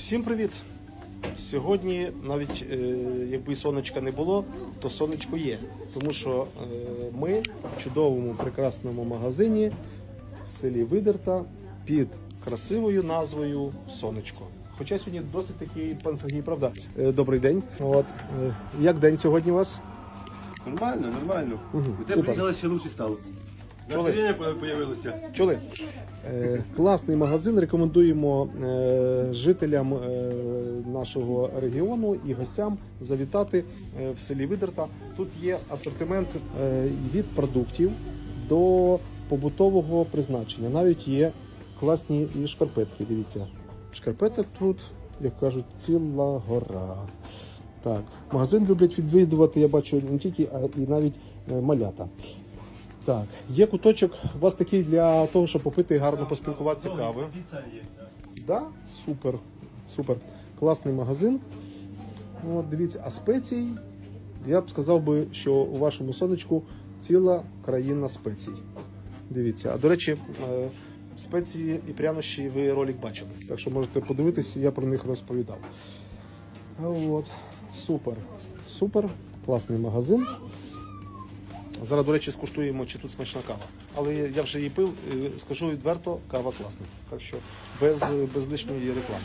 Всім привіт! Сьогодні, навіть е, якби сонечка не було, то сонечко є. Тому що е, ми в чудовому прекрасному магазині в селі Видерта під красивою назвою Сонечко. Хоча сьогодні досить такий пан Сергій, правда. Е, добрий день. От як день сьогодні у вас? Нормально, нормально. Мгм, У тебе приїхали ще лучше стало. Чули? Появилося. Чули? Е, класний магазин. Рекомендуємо е, жителям е, нашого регіону і гостям завітати е, в селі Видерта. Тут є асортимент е, від продуктів до побутового призначення. Навіть є класні і шкарпетки. Дивіться, шкарпеток тут, як кажуть, ціла гора. Так, магазин люблять відвідувати, я бачу не тільки, а і навіть е, малята. Так, є куточок у вас такий для того, щоб попити і гарно поспілкуватися кави. Да, супер, супер. Класний магазин. От, дивіться, а спецій, я б сказав би, що у вашому сонечку ціла країна спецій. Дивіться, а до речі, е, спеції і прянощі ви ролик бачили. Так що можете подивитися, я про них розповідав. От, супер, супер, класний магазин. Зараз, до речі, скуштуємо, чи тут смачна кава. Але я- вже її пив, скажу відверто, кава класна. Так що без, без лишньої реклами.